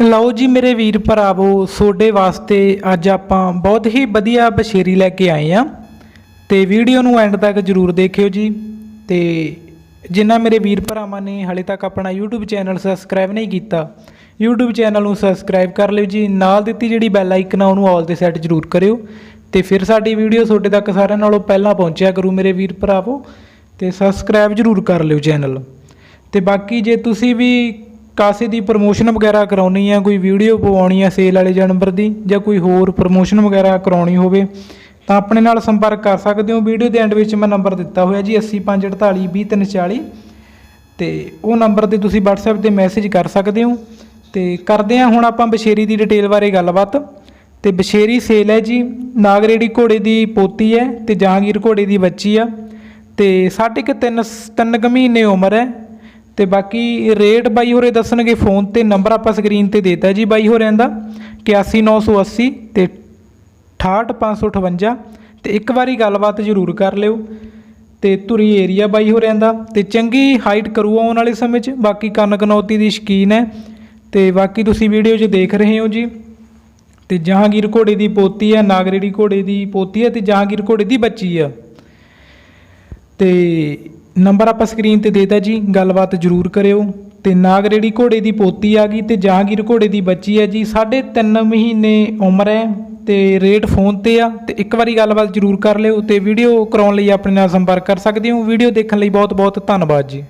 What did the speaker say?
ਲਓ ਜੀ ਮੇਰੇ ਵੀਰ ਭਰਾਵੋ, ਤੁਹਾਡੇ ਵਾਸਤੇ ਅੱਜ ਆਪਾਂ ਬਹੁਤ ਹੀ ਵਧੀਆ ਬਸ਼ੇਰੀ ਲੈ ਕੇ ਆਏ ਆ ਤੇ ਵੀਡੀਓ ਨੂੰ ਐਂਡ ਤੱਕ ਜਰੂਰ ਦੇਖਿਓ ਜੀ। ਤੇ ਜਿਨ੍ਹਾਂ ਮੇਰੇ ਵੀਰ ਭਰਾਵਾਂ ਨੇ ਹਲੇ ਤੱਕ ਆਪਣਾ YouTube ਚੈਨਲ ਸਬਸਕ੍ਰਾਈਬ ਨਹੀਂ ਕੀਤਾ, YouTube ਚੈਨਲ ਨੂੰ ਸਬਸਕ੍ਰਾਈਬ ਕਰ ਲਿਓ ਜੀ। ਨਾਲ ਦਿੱਤੀ ਜਿਹੜੀ ਬੈਲ ਆਈਕਨ ਆ, ਉਹਨੂੰ ਆਲ ਤੇ ਸੈੱਟ ਜਰੂਰ ਕਰਿਓ। ਤੇ ਫਿਰ ਸਾਡੀ ਵੀਡੀਓ ਤੁਹਾਡੇ ਤੱਕ ਸਾਰਿਆਂ ਨਾਲੋਂ ਪਹਿਲਾਂ ਪਹੁੰਚਿਆ ਕਰੂ ਮੇਰੇ ਵੀਰ ਭਰਾਵੋ। ਤੇ ਸਬਸਕ੍ਰਾਈਬ ਜਰੂਰ ਕਰ ਲਿਓ ਚੈਨਲ ਤੇ ਬਾਕੀ ਜੇ ਤੁਸੀਂ ਵੀ ਕਾਸੇ ਦੀ ਪ੍ਰਮੋਸ਼ਨ ਵਗੈਰਾ ਕਰਾਉਣੀ ਆ, ਕੋਈ ਵੀਡੀਓ ਪਵਾਉਣੀ ਆ ਸੇਲ ਵਾਲੇ ਜਾਨਵਰ ਦੀ ਜਾਂ ਕੋਈ ਹੋਰ ਪ੍ਰਮੋਸ਼ਨ ਵਗੈਰਾ ਕਰਾਉਣੀ ਹੋਵੇ, ਤਾਂ ਆਪਣੇ ਨਾਲ ਸੰਪਰਕ ਕਰ ਸਕਦੇ ਹੋ। ਵੀਡੀਓ ਦੇ ਐਂਡ ਵਿੱਚ ਮੈਂ ਨੰਬਰ ਦਿੱਤਾ ਹੋਇਆ ਜੀ 8548 ਤੇ ਉਹ ਨੰਬਰ ਤੇ ਤੁਸੀਂ WhatsApp ਤੇ ਮੈਸੇਜ ਕਰ ਸਕਦੇ ਹੋ। ਤੇ ਕਰਦੇ ਆ ਹੁਣ ਆਪਾਂ ਬਸ਼ੇਰੀ ਦੀ ਡਿਟੇਲ ਬਾਰੇ ਗੱਲਬਾਤ। ਤੇ ਬਸ਼ੇਰੀ ਸੇਲ ਹੈ ਜੀ, ਨਾਗਰੇੜੀ ਘੋੜੇ ਦੀ ਪੋਤੀ ਹੈ ਤੇ ਜਹਾਂਗੀਰ ਘੋੜੇ ਦੀ ਬੱਚੀ ਆ। ਤੇ ਸਾਢੇ ਕੁ ਤਿੰਨ ਤਿੰਨ ਕੁ ਮਹੀਨੇ ਉਮਰ ਹੈ। ਤੇ ਬਾਕੀ ਰੇਟ ਬਾਈ ਹੋਰੇ ਦੱਸਣਗੇ, ਫੋਨ ਤੇ ਨੰਬਰ ਆਪਾਂ ਸਕਰੀਨ ਤੇ ਦੇਤਾ ਜੀ ਬਾਈ ਹੋਰਿਆਂ ਦਾ 81980 ਤੇ 68558 ਤੇ ਇੱਕ ਵਾਰੀ ਗੱਲਬਾਤ ਜ਼ਰੂਰ ਕਰ ਲਿਓ। ਤੇ ਧੁਰੀ ਏਰੀਆ ਬਾਈ ਹੋਰਿਆਂ ਦਾ, ਤੇ ਚੰਗੀ ਹਾਈਟ ਕਰੂ ਆਉਣ ਵਾਲੇ ਸਮੇਂ 'ਚ, ਬਾਕੀ ਕੰਨ ਕਨੌਤੀ ਦੀ ਸ਼ਕੀਨ ਹੈ। ਤੇ ਬਾਕੀ ਤੁਸੀਂ ਵੀਡੀਓ 'ਚ ਦੇਖ ਰਹੇ ਹੋ ਜੀ। ਤੇ ਜਹਾਂਗੀਰ ਘੋੜੇ ਦੀ ਪੋਤੀ ਹੈ, ਨਾਗਰੇੜੀ ਘੋੜੇ ਦੀ ਪੋਤੀ ਹੈ, ਤੇ ਜਹਾਂਗੀਰ ਘੋੜੇ ਦੀ ਬੱਚੀ ਆ। ਤੇ ਨੰਬਰ ਆਪਾਂ ਸਕਰੀਨ ਤੇ ਦੇਤਾ ਜੀ, ਗੱਲਬਾਤ ਜ਼ਰੂਰ ਕਰਿਓ। ਤੇ ਨਾਗਰੇੜੀ ਘੋੜੇ ਦੀ ਪੋਤੀ ਆ ਗਈ ਤੇ ਜਹਾਂਗੀਰ ਘੋੜੇ ਦੀ ਬੱਚੀ ਹੈ ਜੀ, ਸਾਢੇ ਤਿੰਨ ਮਹੀਨੇ ਉਮਰ ਹੈ ਤੇ ਰੇਟ ਫੋਨ ਤੇ ਆ, ਤੇ ਇੱਕ ਵਾਰੀ ਗੱਲਬਾਤ ਜ਼ਰੂਰ ਕਰ ਲਿਓ ਤੇ ਵੀਡੀਓ ਕਰਾਉਣ ਲਈ ਆਪਣੇ ਨਾਲ ਸੰਪਰਕ ਕਰ ਸਕਦੇ ਹੋ। ਵੀਡੀਓ ਦੇਖਣ ਲਈ ਬਹੁਤ ਬਹੁਤ ਧੰਨਵਾਦ ਜੀ।